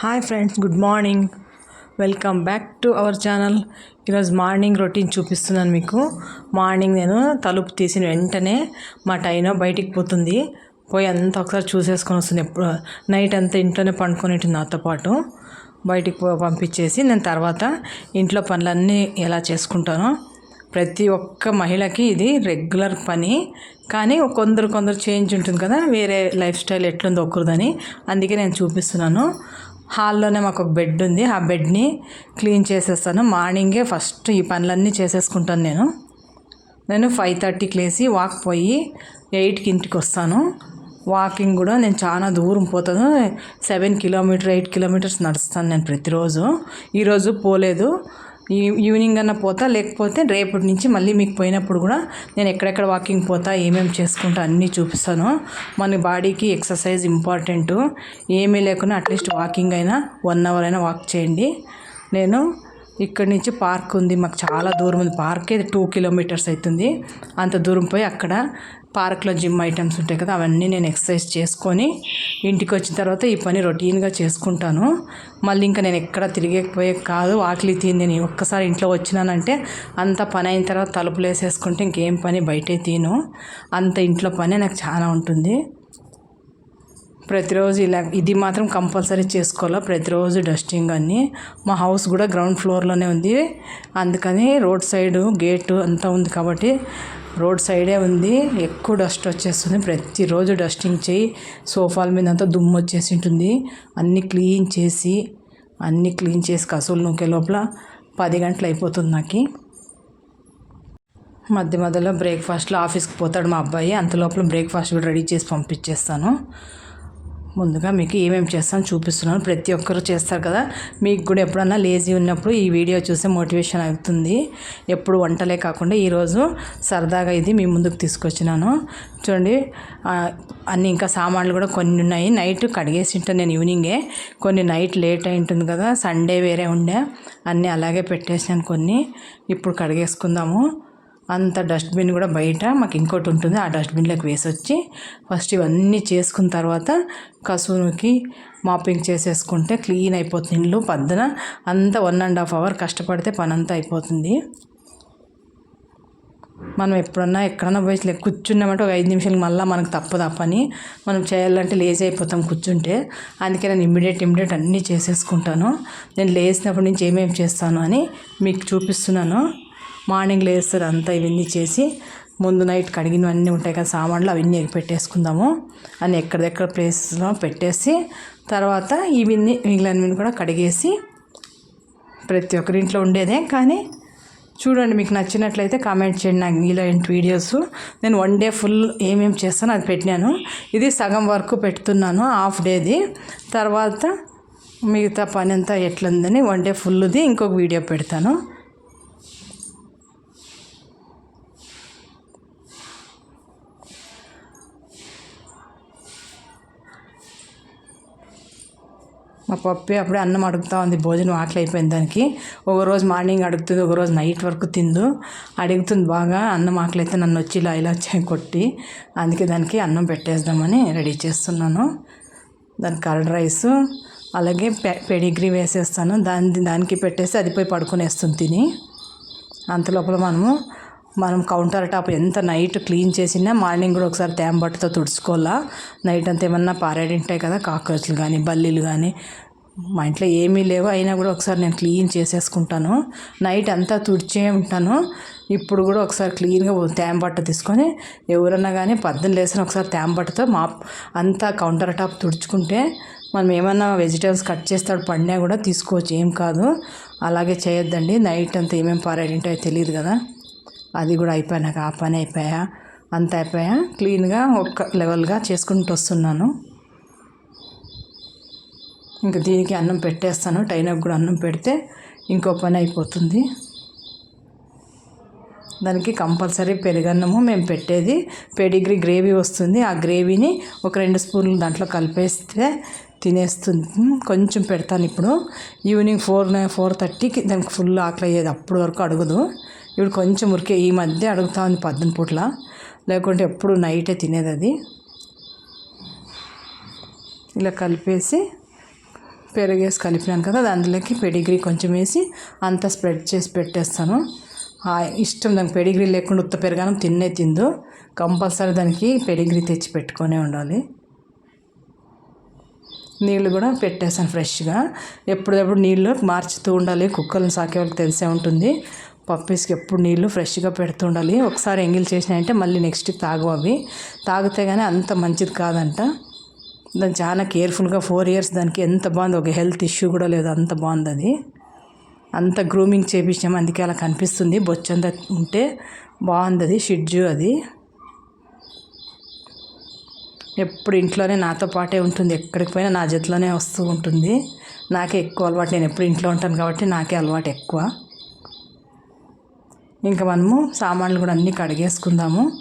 Hi friends good morning welcome back to our channel ఈరోజు morning routine చూపిస్తున్నాను మీకు. Morning నేను తలుపు తీసిన వెంటనే మా టైనో బయటికి పోతుంది. పోయి అంతా ఒకసారి చూసేసుకొని వస్తుంది. ఎప్పుడు నైట్ అంతా ఇంట్లోనే పండుకొని ఉంటుంది నాతో పాటు. బయటికి పో- పంపించేసి నేను తర్వాత ఇంట్లో పనులన్నీ ఎలా చేసుకుంటానో ప్రతి ఒక్క మహిళకి ఇది రెగ్యులర్ పని. కానీ కొందరు కొందరు చేంజ్ ఉంటుంది కదా వేరే లైఫ్ స్టైల్ ఎట్లుందో ఒకరిదని. అందుకే నేను చూపిస్తున్నాను. హాల్లోనే మాకు ఒక బెడ్ ఉంది. ఆ బెడ్ని క్లీన్ చేసేస్తాను. మార్నింగే ఫస్ట్ ఈ పనులన్నీ చేసేసుకుంటాను నేను. నేను ఫైవ్ థర్టీకి లేచి వాక్ పోయి ఎయిట్కి ఇంటికి వస్తాను. వాకింగ్ కూడా నేను చాలా దూరం పోతాను. సెవెన్ కిలోమీటర్ ఎయిట్ కిలోమీటర్స్ నడుస్తాను నేను ప్రతిరోజు. ఈరోజు పోలేదు. ఈవినింగ్ అన్న పోతా లేకపోతే రేపటి నుంచి మళ్ళీ మీకు పోయినప్పుడు కూడా నేను ఎక్కడెక్కడ వాకింగ్ పోతా ఏమేమి చేసుకుంటా అన్నీ చూపిస్తాను. మన బాడీకి ఎక్సర్సైజ్ ఇంపార్టెంట్. ఏమీ లేకున్నా అట్లీస్ట్ వాకింగ్ అయినా వన్ అవర్ అయినా వాక్ చేయండి. నేను ఇక్కడి నుంచి పార్క్ ఉంది. మాకు చాలా దూరం ఉంది. పార్కే టూ కిలోమీటర్స్ అవుతుంది అంత దూరం పోయి అక్కడ పార్క్లో జిమ్ ఐటమ్స్ ఉంటాయి కదా అవన్నీ నేను ఎక్సర్సైజ్ చేసుకొని ఇంటికి వచ్చిన తర్వాత ఈ పని రొటీన్గా చేసుకుంటాను. మళ్ళీ ఇంకా నేను ఎక్కడ తిరిగేకపోయే కాదు. ఆకలి తీను నేను ఒక్కసారి ఇంట్లో వచ్చినానంటే అంత పని అయిన తర్వాత తలుపులు వేసేసుకుంటే ఇంకేం పని బయటే తీను. అంత ఇంట్లో పని నాకు చాలా ఉంటుంది. ప్రతిరోజు ఇలా ఇది మాత్రం కంపల్సరీ చేసుకోవాలా. ప్రతిరోజు డస్టింగ్ అన్నీ. మా హౌస్ కూడా గ్రౌండ్ ఫ్లోర్లోనే ఉంది. అందుకని రోడ్ సైడ్ గేటు అంతా ఉంది కాబట్టి రోడ్ సైడే ఉంది. ఎక్కువ డస్ట్ వచ్చేస్తుంది. ప్రతిరోజు డస్టింగ్ చేయి. సోఫాల మీద అంతా దుమ్ము వచ్చేసి ఉంటుంది. అన్నీ క్లీన్ చేసి అన్నీ క్లీన్ చేసి కసులు నూకే లోపల పది గంటలు అయిపోతుంది నాకు. మధ్య మధ్యలో బ్రేక్ఫాస్ట్లో ఆఫీస్కి పోతాడు మా అబ్బాయి. అంత లోపల బ్రేక్ఫాస్ట్ కూడా రెడీ చేసి పంపించేస్తాను. ముందుగా మీకు ఏమేమి చేస్తాను చూపిస్తున్నాను. ప్రతి ఒక్కరు చేస్తారు కదా. మీకు కూడా ఎప్పుడన్నా లేజీ ఉన్నప్పుడు ఈ వీడియో చూసే మోటివేషన్ అవుతుంది. ఎప్పుడు వంటలే కాకుండా ఈరోజు సరదాగా ఇది మీ ముందుకు తీసుకొచ్చినాను. చూడండి అన్నీ అన్ని ఇంకా సామాన్లు కూడా కొన్ని ఉన్నాయి. నైట్ కడిగేసి ఉంటాను నేను ఈవినింగే. కొన్ని నైట్ లేట్ అయి ఉంటుంది కదా. సండే వేరే ఉండే. అన్నీ అలాగే పెట్టేసాను కొన్ని. ఇప్పుడు కడిగేసుకుందాము. అంత డస్ట్బిన్ కూడా బయట మాకు ఇంకోటి ఉంటుంది ఆ డస్ట్బిన్లోకి వేసి వచ్చి ఫస్ట్ ఇవన్నీ చేసుకున్న తర్వాత కసువుకి మాపింగ్ చేసేసుకుంటే క్లీన్ అయిపోతుంది ఇల్లు పద్దన. అంతా వన్ అండ్ హాఫ్ అవర్ కష్టపడితే పని అంతా అయిపోతుంది. మనం ఎప్పుడన్నా ఎక్కడన్నా పోయి కూర్చున్నామంటే ఒక ఐదు నిమిషాలు మళ్ళీ మనకు తప్పదు ఆ పని. మనం చేయాలంటే లేజీ అయిపోతాం కూర్చుంటే. అందుకే నేను ఇమ్మీడియట్ ఇమ్మీడియట్ అన్నీ చేసేసుకుంటాను. నేను లేచినప్పటి నుంచి ఏమేమి చేస్తాను అని మీకు చూపిస్తున్నాను. మార్నింగ్ లేస్తారు అంతా ఇవన్నీ చేసి ముందు నైట్ కడిగినవన్నీ ఉంటాయి కదా సామాన్లు అవన్నీ పెట్టేసుకుందాము అని ఎక్కడెక్కడ ప్లేసెస్లో పెట్టేసి తర్వాత ఇవన్నీ మిగిలినవి కూడా కడిగేసి ప్రతి ఒక్కరి ఇంట్లో ఉండేదే. కానీ చూడండి మీకు నచ్చినట్లయితే కామెంట్ చేయండి నాకు ఇలాంటి వీడియోస్. నేను వన్ డే ఫుల్ ఏమేమి చేస్తానో అది పెట్టినాను. ఇది సగం వరకు పెడుతున్నాను హాఫ్ డేది. తర్వాత మిగతా పని అంతా ఎట్లుందని వన్ డే ఫుల్ది ఇంకొక వీడియో పెడతాను. మా పప్పి అప్పుడే అన్నం అడుగుతా ఉంది భోజనం ఆకలి అయిపోయింది దానికి. ఒక రోజు మార్నింగ్ అడుగుతుంది ఒక రోజు నైట్ వరకు తిందు. అడుగుతుంది బాగా అన్నం ఆకలి అయితే నన్ను వచ్చి ఇలా ఇలా కొట్టి అందుకే దానికి అన్నం పెట్టేద్దామని రెడీ చేస్తున్నాను. దాని కర్డ్ రైస్ అలాగే పె పెడిగ్రీ వేసేస్తాను. దాని దానికి పెట్టేసి అది పోయి పడుకునేస్తుంది తిని. అంత లోపల మనము మనం కౌంటర్ టాప్ ఎంత నైట్ క్లీన్ చేసినా మార్నింగ్ కూడా ఒకసారి తేంబట్టుతో తుడుచుకోవాలా? నైట్ అంతా ఏమన్నా పారేడి ఉంటాయి కదా కాక్రోచ్లు కానీ బల్లీలు కానీ మా ఇంట్లో ఏమీ లేవు అయినా కూడా ఒకసారి నేను క్లీన్ చేసేసుకుంటాను. నైట్ అంతా తుడిచే ఉంటాను. ఇప్పుడు కూడా ఒకసారి క్లీన్గా తేంబట్ట తీసుకొని ఎవరన్నా కానీ పద్దెని లేసిన ఒకసారి తేంబట్టతో మా అంతా కౌంటర్ టాప్ తుడుచుకుంటే మనం ఏమన్నా వెజిటేబుల్స్ కట్ చేస్తాడు పడినా కూడా తీసుకోవచ్చు ఏం కాదు. అలాగే చేయొద్దండి. నైట్ అంతా ఏమేమి పారేడి తెలియదు కదా. అది కూడా అయిపోయినాక ఆ పని అయిపోయా. అంత అయిపోయా. క్లీన్గా ఒక్క లెవెల్గా చేసుకుంటూ వస్తున్నాను. ఇంకా దీనికి అన్నం పెట్టేస్తాను. టైనకు కూడా అన్నం పెడితే ఇంకో పని అయిపోతుంది. దానికి కంపల్సరీ పెరుగన్నము మేము పెట్టేది. పెడిగ్రీ గ్రేవీ వస్తుంది. ఆ గ్రేవీని ఒక రెండు స్పూన్లు దాంట్లో కలిపేస్తే తినేస్తుంది. కొంచెం పెడతాను ఇప్పుడు. ఈవినింగ్ ఫోర్ ఫోర్ థర్టీకి దానికి ఫుల్ ఆకలి అయ్యేది అప్పుడు వరకు అడుగుదు. ఇప్పుడు కొంచెం ఉరికే ఈ మధ్య అడుగుతా ఉంది పద్దెనిమిది పూట్ల. లేకుంటే ఎప్పుడు నైటే తినేది అది. ఇలా కలిపేసి పెరిగేసి కలిపినాను కదా అందులోకి పెడిగ్రీ కొంచెం వేసి అంతా స్ప్రెడ్ చేసి పెట్టేస్తాను. ఇష్టం దానికి పెడిగ్రీ లేకుండా ఉత్త పెరగానం తిన్నే తిందు. కంపల్సరీ దానికి పెడిగ్రీ తెచ్చి పెట్టుకొనే ఉండాలి. నీళ్ళు కూడా పెట్టేస్తాను ఫ్రెష్గా. ఎప్పుడప్పుడు నీళ్ళు మార్చుతూ ఉండాలి. కుక్కలను సాకే వాళ్ళకి తెలిసే ఉంటుంది. పప్పీస్కి ఎప్పుడు నీళ్ళు ఫ్రెష్గా పెడుతుండాలి. ఒకసారి ఎంగిల్ చేసినాయంటే మళ్ళీ నెక్స్ట్ తాగు అవి. తాగితే కానీ అంత మంచిది కాదంట. దాన్ని చాలా కేర్ఫుల్గా ఫోర్ ఇయర్స్ దానికి ఎంత బాగుంది. ఒక హెల్త్ ఇష్యూ కూడా లేదు. అంత బాగుంది అది. అంత గ్రూమింగ్ చేపించాము అందుకే అలా కనిపిస్తుంది. బొచ్చంత ఉంటే బాగుంది అది. షిడ్జు అది. ఎప్పుడు ఇంట్లోనే నాతో పాటే ఉంటుంది. ఎక్కడికి పోయినా నా జతలోనే వస్తూ ఉంటుంది. నాకే ఎక్కువ అలవాటు. నేను ఎప్పుడు ఇంట్లో ఉంటాను కాబట్టి నాకే అలవాటు ఎక్కువ. ఇంకా మనము సామాన్లు కూడా అన్నీ కడిగేసుకుందాము.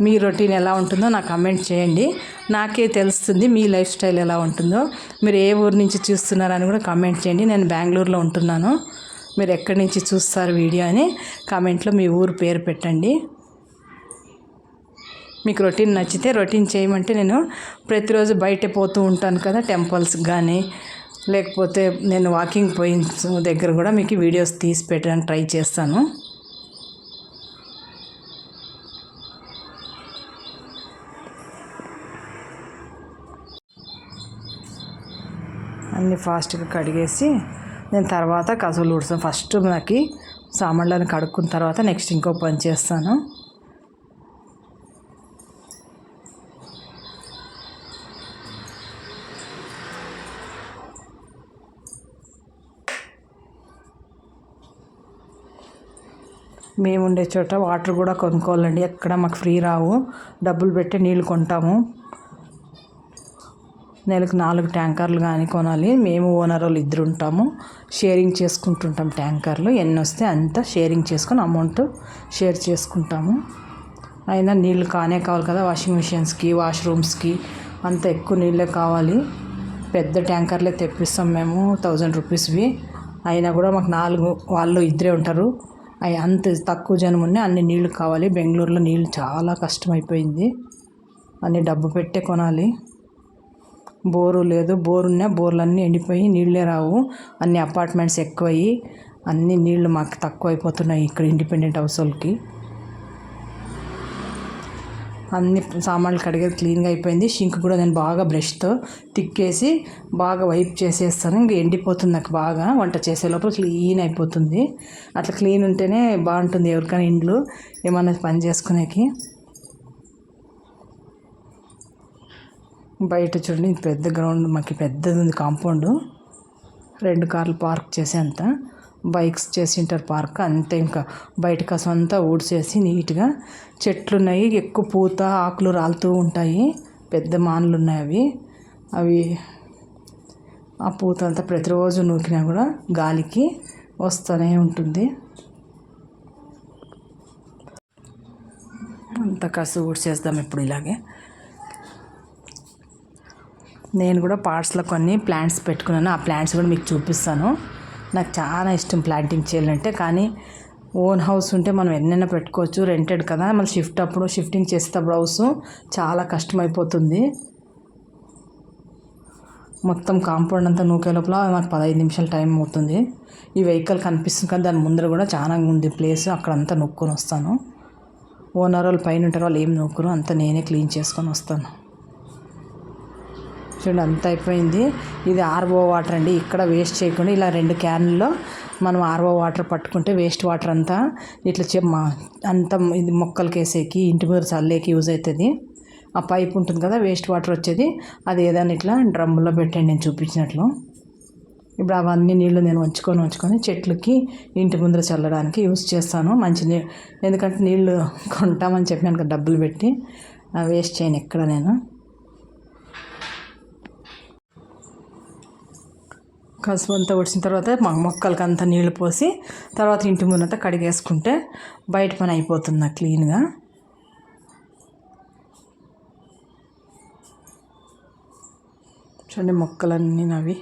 మీ రొటీన్ ఎలా ఉంటుందో నాకు కమెంట్ చేయండి. నాకే తెలుస్తుంది మీ లైఫ్ స్టైల్ ఎలా ఉంటుందో. మీరు ఏ ఊరు నుంచి చూస్తున్నారని కూడా కమెంట్ చేయండి. నేను బెంగళూరులో ఉంటున్నాను. మీరు ఎక్కడి నుంచి చూస్తారు వీడియో అని కామెంట్లో మీ ఊరు పేరు పెట్టండి. మీకు రొటీన్ నచ్చితే రొటీన్ చేయమంటే నేను ప్రతిరోజు బయట పోతూ ఉంటాను కదా టెంపుల్స్కి కానీ లేకపోతే నేను వాకింగ్ పోయిన దగ్గర కూడా మీకు వీడియోస్ తీసి పెట్టడానికి ట్రై చేస్తాను. అన్నీ ఫాస్ట్గా కడిగేసి నేను తర్వాత కసువులు ఊడుస్తాను ఫస్ట్ నాకు సామాన్లను కడుక్కున్న తర్వాత నెక్స్ట్ ఇంకో పని చేస్తాను. మేము ఉండే చోట వాటర్ కూడా కొనుక్కోవాలండి. ఎక్కడ మాకు ఫ్రీ రావు. డబ్బులు పెట్టి నీళ్ళు కొంటాము. నెలకు నాలుగు ట్యాంకర్లు కానీ కొనాలి. మేము ఓనర్ వాళ్ళు ఇద్దరు ఉంటాము. షేరింగ్ చేసుకుంటుంటాం ట్యాంకర్లు. ఎన్ని వస్తే అంత షేరింగ్ చేసుకొని అమౌంట్ షేర్ చేసుకుంటాము. అయినా నీళ్ళు కానే కావాలి కదా వాషింగ్ మిషన్స్కి వాష్రూమ్స్కి. అంత ఎక్కువ నీళ్ళే కావాలి. పెద్ద ట్యాంకర్లే తెప్పిస్తాం మేము థౌజండ్ రూపీస్వి. అయినా కూడా మాకు నాలుగు వాళ్ళు ఇద్దరే ఉంటారు. అంత తక్కువ జనం ఉన్నాయి అన్ని నీళ్ళు కావాలి. బెంగళూరులో నీళ్ళు చాలా కష్టమైపోయింది. అన్ని డబ్బు పెట్టే కొనాలి. బోరు లేదు. బోరు ఉన్నా బోర్లన్నీ ఎండిపోయి నీళ్ళే రావు. అన్ని అపార్ట్మెంట్స్ ఎక్కువయ్యి అన్ని నీళ్ళు మాకు తక్కువ అయిపోతున్నాయి ఇక్కడ ఇండిపెండెంట్ హౌస్ వాళ్ళకి అన్ని సామాన్లు కడిగేది క్లీన్గా అయిపోయింది. షింక్ కూడా నేను బాగా బ్రష్తో తిక్కేసి బాగా వైప్ చేసేస్తాను. ఇంక ఎండిపోతుంది నాకు బాగా. వంట చేసే లోపల క్లీన్ అయిపోతుంది. అట్లా క్లీన్ ఉంటేనే బాగుంటుంది ఎవరికైనా ఇండ్లు ఏమన్నా పని చేసుకునేకి. బయట చూడండి పెద్ద గ్రౌండ్ మాకు పెద్దది ఉంది కాంపౌండ్. రెండు కార్లు పార్క్ చేసేంత. బైక్స్ చేసింటారు పార్క్ అంతే ఇంకా. బయట కసం అంతా ఊడ్చేసి నీట్గా చెట్లు ఉన్నాయి ఎక్కువ పూత ఆకులు రాలుతూ ఉంటాయి. పెద్ద మానులు ఉన్నాయి అవి. అవి ఆ పూత అంతా ప్రతిరోజు నూకినా కూడా గాలికి వస్తూనే ఉంటుంది. అంత కసు ఊడ్చేద్దాం ఇప్పుడు ఇలాగే. నేను కూడా పార్ట్స్లో కొన్ని ప్లాంట్స్ పెట్టుకున్నాను. ఆ ప్లాంట్స్ కూడా మీకు చూపిస్తాను. నాకు చాలా ఇష్టం ప్లాంటింగ్ చేయాలంటే కానీ ఓన్ హౌస్ ఉంటే మనం ఎన్నైనా పెట్టుకోవచ్చు రెంటెడ్ కదా. మళ్ళీ షిఫ్ట్ అప్పుడు షిఫ్టింగ్ చేసేటప్పుడు హౌస్ చాలా కష్టమైపోతుంది. మొత్తం కాంపౌండ్ అంతా నూకే లోపల నాకు పదహైదు నిమిషాలు టైం అవుతుంది. ఈ వెహికల్ కనిపిస్తుంది కానీ దాని ముందర కూడా చాలా ఉంది ప్లేస్ అక్కడంతా నొక్కుని వస్తాను. ఓనర్ వాళ్ళు పైన ఉంటారు వాళ్ళు ఏం నొక్కురు అంతా నేనే క్లీన్ చేసుకొని వస్తాను. చూడండి అంత అయిపోయింది. ఇది ఆర్ఓ వాటర్ అండి ఇక్కడ వేస్ట్ చేయకుండా ఇలా రెండు క్యాన్లో మనం ఆర్ఓ వాటర్ పట్టుకుంటే వేస్ట్ వాటర్ అంతా ఇట్లా చెమ్మ అంత ఇది మొక్కలకి వేసేకి ఇంటి మీద చల్లేకి యూజ్ అవుతుంది. ఆ పైప్ ఉంటుంది కదా వేస్ట్ వాటర్ వచ్చేది. అది ఏదైనా ఇట్లా డ్రమ్లో పెట్టండి నేను చూపించినట్లు. ఇప్పుడు అవన్నీ నీళ్ళు నేను ఉంచుకొని ఉంచుకొని చెట్లకి ఇంటి ముందర చల్లడానికి యూజ్ చేస్తాను. మంచి నీళ్ళు ఎందుకంటే నీళ్ళు కొంటామని చెప్పినాను డబ్బులు పెట్టి. వేస్ట్ చేయను ఎక్కడ నేను. కసుపు అంతా వచ్చిన తర్వాత మా మొక్కలకి అంతా నీళ్ళు పోసి తర్వాత ఇంటి ముందంతా కడిగేసుకుంటే బయట పని అయిపోతుంది నాకు క్లీన్గా. చూడండి మొక్కలన్నీ నవి.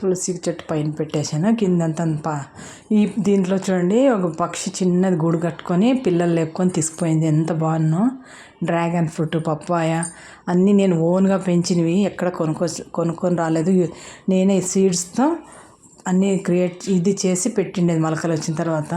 తులసి చెట్టు పైన పెట్టేశాను. కిందంతా పా ఈ దీంట్లో చూడండి ఒక పక్షి చిన్నది గూడు కట్టుకొని పిల్లలు లేపుకొని తీసుకుపోయింది. ఎంత బాగున్నో డ్రాగన్ ఫ్రూట్ పప్పాయ అన్నీ నేను ఓన్గా పెంచినవి. ఎక్కడ కొనుక్కో కొనుక్కొని రాలేదు. నేనే సీడ్స్తో అన్నీ క్రియేట్ ఇది చేసి పెట్టిండేది మొలకలు వచ్చిన తర్వాత.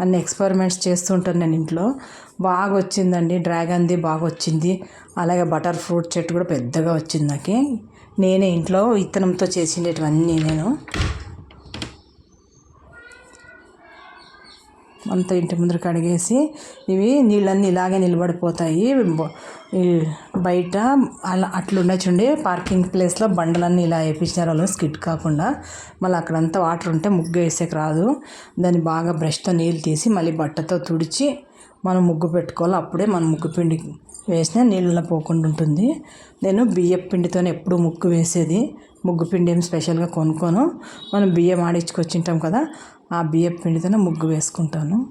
అన్ని ఎక్స్పెరిమెంట్స్ చేస్తుంటాను నేను ఇంట్లో. బాగా వచ్చిందండి డ్రాగన్ది బాగా వచ్చింది అలాగే బటర్ ఫ్రూట్ చెట్టు కూడా పెద్దగా వచ్చింది నాకు. నేనే ఇంట్లో విత్తనంతో చేసిండేటివన్నీ నేను. అంతా ఇంటి ముందర కడిగేసి ఇవి నీళ్ళన్నీ ఇలాగే నిలబడిపోతాయి. బయట అలా అట్లుండే చూడండి. పార్కింగ్ ప్లేస్లో బండలన్నీ ఇలా వేయించినారు వాళ్ళు స్కిడ్ కాకుండా మళ్ళీ అక్కడంతా వాటర్ ఉంటే ముగ్గు వేసేకి రాదు. దాన్ని బాగా బ్రష్తో నీళ్ళు తీసి మళ్ళీ బట్టతో తుడిచి మనం ముగ్గు పెట్టుకోవాలి. అప్పుడే మనం ముగ్గు పిండి వేసినా నీళ్ళలో పోకుండా ఉంటుంది. నేను బియ్యం పిండితో ఎప్పుడు ముగ్గు వేసేది. ముగ్గు పిండి ఏం స్పెషల్గా కొనుక్కోను. మనం బియ్యం ఆడించుకొచ్చింటాం కదా ఆ బియ్యం పిండితోనే ముగ్గు వేసుకుంటాను.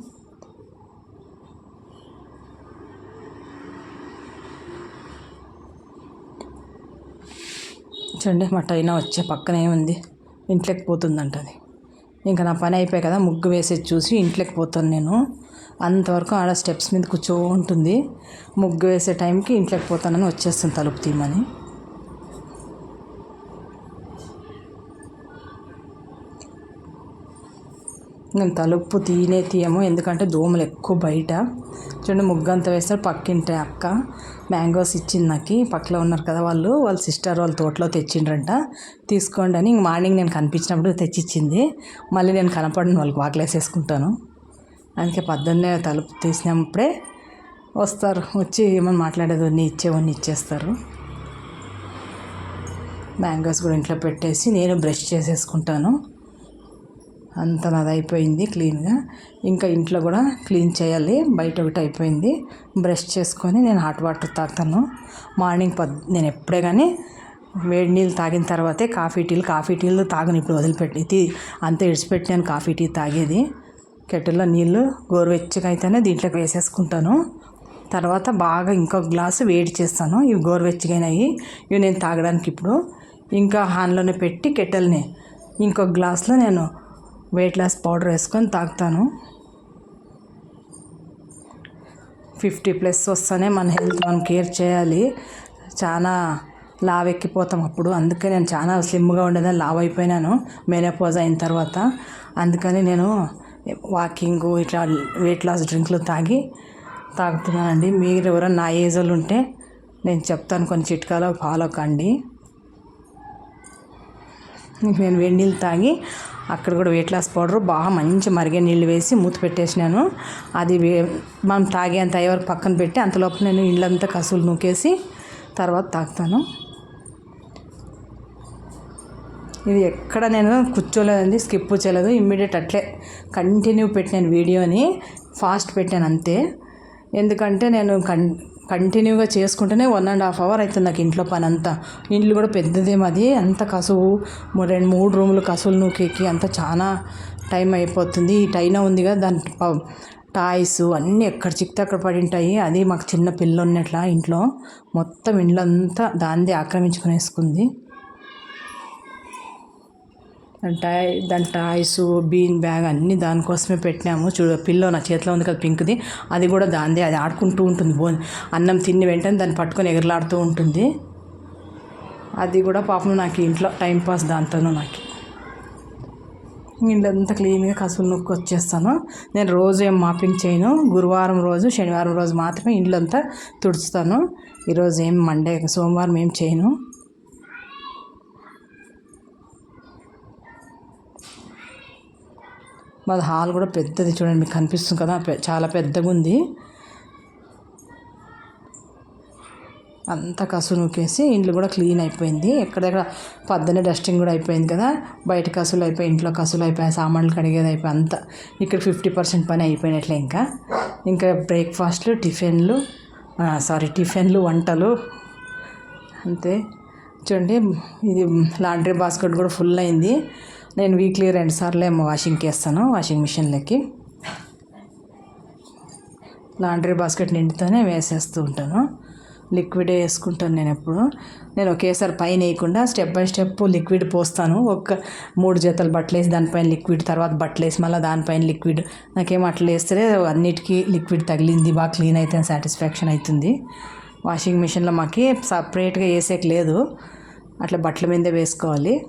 చూడండి మా టైనా వచ్చే పక్కనే ఉంది ఇంట్లోకి పోతుందంట అది ఇంకా నా పని అయిపోయి కదా ముగ్గు వేసేది చూసి ఇంట్లోకి పోతాను నేను. అంతవరకు ఆడ స్టెప్స్ మీద కూర్చో ఉంటుంది. ముగ్గు వేసే టైంకి ఇంట్లోకి పోతానని వచ్చేస్తుంది తలుపు తీయమని. నేను తలుపు తీనే తీయము ఎందుకంటే దోమలు ఎక్కువ బయట. చూడండి ముగ్గు అంతా వేస్తారు పక్కింటే అక్క మ్యాంగోస్ ఇచ్చింది నాకు. పక్కలో ఉన్నారు కదా వాళ్ళు వాళ్ళ సిస్టర్ వాళ్ళ తోటలో తెచ్చిండ్రంట. తీసుకోండి అని ఇంక మార్నింగ్ నేను కనిపించినప్పుడు తెచ్చిచ్చింది. మళ్ళీ నేను కనపడిన వాళ్ళకి వాకిలేసేసుకుంటాను. అందుకే పద్దన్నే తలుపు తీసినప్పుడే వస్తారు వచ్చి ఏమని మాట్లాడేది ఇచ్చేవన్నీ ఇచ్చేస్తారు. మ్యాంగోస్ కూడా ఇంట్లో పెట్టేసి నేను బ్రష్ చేసేసుకుంటాను. అంత నాది అయిపోయింది క్లీన్గా. ఇంకా ఇంట్లో కూడా క్లీన్ చేయాలి. బయట ఒకటి అయిపోయింది. బ్రష్ చేసుకొని నేను హాట్ వాటర్ తాగుతాను. మార్నింగ్ పద్ నేను ఎప్పుడే కానీ వేడి నీళ్ళు తాగిన తర్వాతే కాఫీ టీలు కాఫీ టీలు తాగను ఇప్పుడు వదిలిపెట్టి టీ అంతే ఇడిచిపెట్టాను కాఫీ టీ తాగేది. కెటిల్లో నీళ్ళు గోరువెచ్చగా అయితేనే దీంట్లోకి వేసేసుకుంటాను. తర్వాత బాగా ఇంకొక గ్లాసు వేడి చేస్తాను. ఇవి గోరువెచ్చగైనాయి ఇవి నేను తాగడానికి ఇప్పుడు. ఇంకా హాన్లోనే పెట్టి కెటల్ని ఇంకొక గ్లాస్లో నేను వెయిట్ లాస్ పౌడర్ వేసుకొని తాగుతాను. ఫిఫ్టీ ప్లస్ వస్తేనే మన హెల్త్ మనం కేర్ చేయాలి. చాలా లావ్ ఎక్కిపోతాం అప్పుడు. అందుకే నేను చాలా స్లిమ్గా ఉండేదని లావ్ అయిపోయినాను. మెనోపోజ్ అయిన తర్వాత. అందుకని నేను వాకింగ్ ఇట్లా వెయిట్ లాస్ డ్రింక్లు తాగి తాగుతున్నానండి. మీరు ఎవరైనా నా ఏజ్ వాళ్ళు ఉంటే నేను చెప్తాను. కొన్ని చిట్కాలు ఫాలో కండి. నేను వేడి నీళ్ళు తాగి అక్కడ కూడా వెయిట్ లాస్ పౌడర్ బాగా మంచి మరిగే నీళ్ళు వేసి మూత పెట్టేసినాను. అది వే మనం తాగేంత అయ్యే వరకు పక్కన పెట్టి అంతలోపు నేను ఇళ్ళంతా కసులు నూకేసి తర్వాత తాగుతాను. ఇది ఎక్కడ నేను కూర్చోలేదండి స్కిప్ చేయలేదు. ఇమ్మీడియట్ అట్లే కంటిన్యూ పెట్టినాను వీడియోని ఫాస్ట్ పెట్టాను అంతే. ఎందుకంటే నేను కన్ కంటిన్యూగా చేసుకుంటేనే వన్ అండ్ హాఫ్ అవర్ అవుతుంది నాకు ఇంట్లో పని అంతా. ఇంట్లో కూడా పెద్దదే మాది. అంత కసువు. రెండు మూడు రూములు కసువులు నూకేకి అంత చాలా టైం అయిపోతుంది. ఈ టైనా ఉంది కదా దాని టాయ్స్ అన్నీ ఎక్కడ చిక్కితే అక్కడ పడి ఉంటాయి. అది మాకు చిన్న పిల్ల ఉన్నట్ల ఇంట్లో మొత్తం ఇండ్లంతా దాన్ని ఆక్రమించుకునేసుకుంది. దాని టాయ్ దాని టాయ్స్ బీన్ బ్యాగ్ అన్నీ దానికోసమే పెట్టినాము. చూడు పిల్లో నా చేతిలో ఉంది కదా పింక్ది. అది కూడా దాందే. అది ఆడుకుంటూ ఉంటుంది బో అన్నం తిని వెంటనే దాన్ని పట్టుకొని ఎగరలాడుతూ ఉంటుంది. అది కూడా పాపం నాకు ఇంట్లో టైం పాస్ దాంతోనూ నాకు. ఇల్లంతా క్లీన్గా కసులు నొక్కి వచ్చేస్తాను. నేను రోజు ఏం మాపింగ్ చేయను. గురువారం రోజు శనివారం రోజు మాత్రమే ఇల్లంతా తుడుస్తాను. ఈరోజు ఏం మండే సోమవారం ఏం చేయను. మాది హాల్ కూడా పెద్దది చూడండి మీకు కనిపిస్తుంది కదా చాలా పెద్దగా ఉంది అంతా కసు నూకేసి ఇంట్లో కూడా క్లీన్ అయిపోయింది. ఎక్కడెక్కడ పద్దనే డస్టింగ్ కూడా అయిపోయింది కదా బయట కసులు అయిపోయి ఇంట్లో కసులు అయిపోయాయి సామాన్లు కడిగేది అయిపోయి అంతా ఇక్కడ ఫిఫ్టీ పర్సెంట్ పని అయిపోయినట్లే ఇంకా. ఇంకా బ్రేక్ఫాస్ట్లు టిఫిన్లు సారీ టిఫిన్లు వంటలు అంతే. చూడండి ఇది లాండ్రీ బాస్కెట్ కూడా ఫుల్ అయింది. నేను వీక్లీ రెండు సార్లు ఏమో వాషింగ్కి వేస్తాను వాషింగ్ మిషన్లోకి లాండ్రీ బాస్కెట్ నిండితోనే వేసేస్తూ ఉంటాను. లిక్విడే వేసుకుంటాను నేను ఎప్పుడు. నేను ఒకేసారి పైన వేయకుండా స్టెప్ బై స్టెప్ లిక్విడ్ పోస్తాను. ఒక మూడు జతలు బట్టలు వేసి దానిపైన లిక్విడ్ తర్వాత బట్టలు వేసి మళ్ళీ దానిపైన లిక్విడ్ నాకేం అట్లా వేస్తే అన్నిటికీ లిక్విడ్ తగిలింది బాగా క్లీన్ అయితే సాటిస్ఫాక్షన్ అవుతుంది. వాషింగ్ మిషన్లో మాకు సపరేట్గా వేసేకి లేదు. అట్లా బట్టల మీదే వేసుకోవాలి.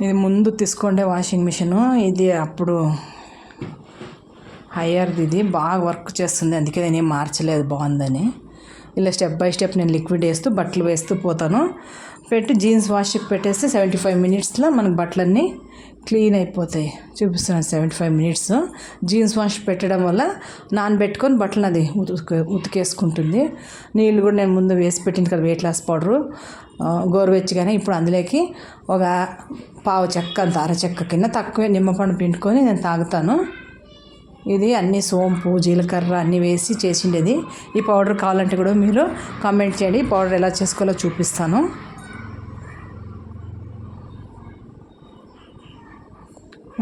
ఇది ముందు తీసుకోండే వాషింగ్ మిషను ఇది అప్పుడు హయ్యర్ది ఇది. బాగా వర్క్ చేస్తుంది. అందుకే నేను ఏం మార్చలేదు. బాగుందని. ఇలా స్టెప్ బై స్టెప్ నేను లిక్విడ్ వేస్తూ బట్టలు వేస్తూ పోతాను. పెట్టి జీన్స్ వాష్కి పెట్టేస్తే సెవెంటీ ఫైవ్ మినిట్స్లో మనకు బట్టలన్నీ క్లీన్ అయిపోతాయి. చూపిస్తున్నాను seventy five minutes jeans wash పెట్టడం వల్ల నానబెట్టుకొని బట్టలు అది ఉతుకు ఉతికేసుకుంటుంది. నీళ్ళు కూడా నేను ముందు వేసి పెట్టింది కదా వెయిట్ లాస్ పౌడరు గోరువెచ్చగానే ఇప్పుడు అందులోకి ఒక పావు చెక్క అంత అరచెక్క కింద తక్కువే నిమ్మపండు పిండుకొని నేను తాగుతాను. ఇది అన్ని సోంపు జీలకర్ర అన్నీ వేసి చేసిండేది. ఈ పౌడర్ కావాలంటే కూడా మీరు కామెంట్ చేయండి. పౌడర్ ఎలా చేసుకోవాలో చూపిస్తాను.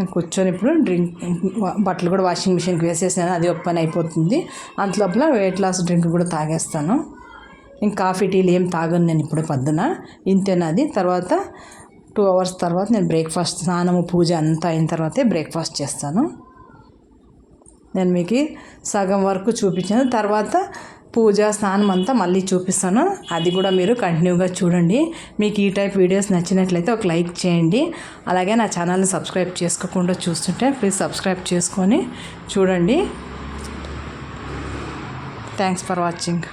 కూర్చొని ఇప్పుడు డ్రింక్ బట్టలు కూడా వాషింగ్ మిషన్కి వేసేసాను అది ఒక పని అయిపోతుంది. అంతలోపల వెయిట్ లాస్ డ్రింక్ కూడా తాగేస్తాను. ఇంకా కాఫీ టీలు ఏం తాగను నేను ఇప్పుడు పొద్దున. ఇంతేనాది. తర్వాత టూ అవర్స్ తర్వాత నేను బ్రేక్ఫాస్ట్ స్నానము పూజ అంతా అయిన తర్వాతే బ్రేక్ఫాస్ట్ చేస్తాను. నేను మీకు సగం వరకు చూపించాను. తర్వాత పూజ స్నానం అంతా మళ్ళీ చూపిస్తాను. అది కూడా మీరు కంటిన్యూగా చూడండి. మీకు ఈ టైప్ వీడియోస్ నచ్చినట్లయితే ఒక లైక్ చేయండి. అలాగే నా ఛానల్ని సబ్స్క్రైబ్ చేసుకోకుండా చూస్తుంటే ప్లీజ్ సబ్స్క్రైబ్ చేసుకొని చూడండి. Thanks for watching.